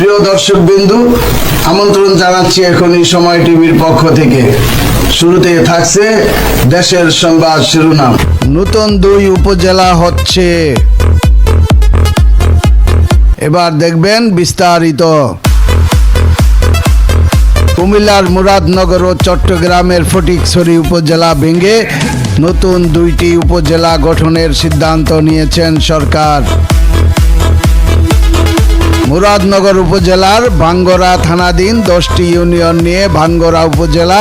দর্শক বিন্দু আমন্ত্রণ জানাচ্ছি এখনই সময় টিভির পক্ষ থেকে। শুরুতে থাকছে দেশের সংবাদ শিরোনাম। নতুন দুই উপজেলা হচ্ছে। এবার দেখবেন বিস্তারিত। কুমিল্লার মুরাদনগর ও চট্টগ্রামের ফটিকছড়ি উপজেলা ভেঙে নতুন দুইটি উপজেলা গঠনের সিদ্ধান্ত নিয়েছেন সরকার। মুরাদনগর উপজেলার ভাঙ্গরা থানাধীন দশটি ইউনিয়ন নিয়ে ভাঙ্গরা উপজেলা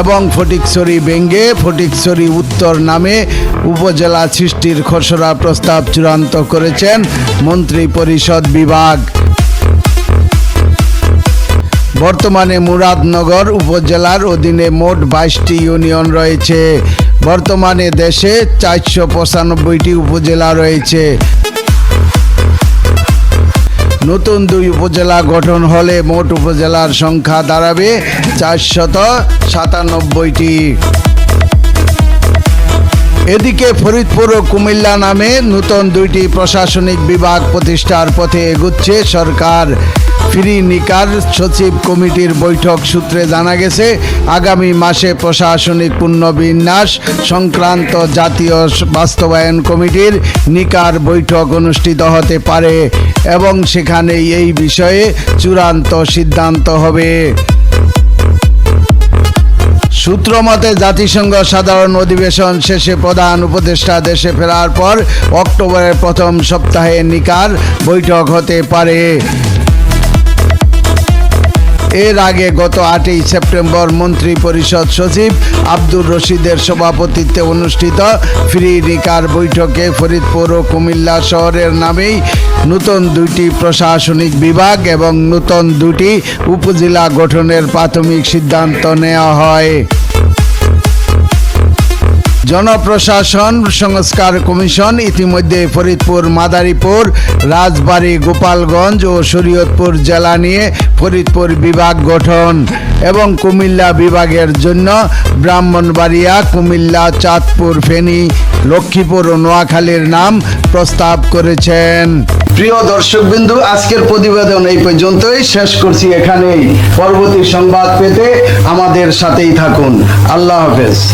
এবং ফটিকছড়ি বেঙ্গে, ফটিকছড়ি উত্তর নামে উপজেলা সৃষ্টির খসড়া প্রস্তাব চূড়ান্ত করেছেন মন্ত্রী পরিষদ বিভাগ। বর্তমানে মুরাদনগর উপজেলার অধীনে মোট বাইশটি ইউনিয়ন রয়েছে। বর্তমানে দেশে চারশো পঁচানব্বইটি উপজেলা রয়েছে। নতুন দুই উপজেলা গঠন হলে মোট উপজেলার সংখ্যা দাঁড়াবে চারশত সাতানব্বইটি। এদিকে ফরিদপুর ও কুমিল্লা নামে নতুন দুইটি প্রশাসনিক বিভাগ প্রতিষ্ঠার পথে এগুচ্ছে সরকার। ফ্রি নিকার সচিব কমিটির বৈঠক সূত্রে জানা গেছে, আগামী মাসে প্রশাসনিক পুনর্বিন্যাস সংক্রান্ত জাতীয় বাস্তবায়ন কমিটির নিকার বৈঠক অনুষ্ঠিত হতে পারে এবং সেখানে এই বিষয়ে চূড়ান্ত সিদ্ধান্ত হবে। সূত্র মতে জাতিসংঘ সাধারণ অধিবেশন শেষে প্রধান উপদেষ্টা দেশে ফেরার পর অক্টোবরের প্রথম সপ্তাহে নিকার বৈঠক হতে পারে। এর আগে গত আটই সেপ্টেম্বর মন্ত্রী পরিষদ সচিব আব্দুর রশিদের সভাপতিত্বে অনুষ্ঠিত ফ্রি রিকার বৈঠকে ফরিদপুর ও কুমিল্লা শহরের নামেই নতুন দুইটি প্রশাসনিক বিভাগ এবং নতুন দুটি উপজেলা গঠনের প্রাথমিক সিদ্ধান্ত নেওয়া হয়। জনপ্রশাসন সংস্কার কমিশন ইতিমধ্যে ফরিদপুর, মাদারীপুর, রাজবাড়ী, গোপালগঞ্জ ও শরীয়তপুর জেলা নিয়ে ফরিদপুর বিভাগ গঠন এবং কুমিল্লা বিভাগের জন্য ব্রাহ্মণবাড়িয়া, কুমিল্লা, চাঁদপুর, ফেনী, লক্ষ্মীপুর ও নোয়াখালীর নাম প্রস্তাব করেছেন। প্রিয় দর্শকবিন্দু, আজকের প্রতিবেদন এই পর্যন্তই। শেষ করছি এখানেই। পরবর্তী সংবাদ পেতে আমাদের সাথেই থাকুন। আল্লাহ হাফেজ।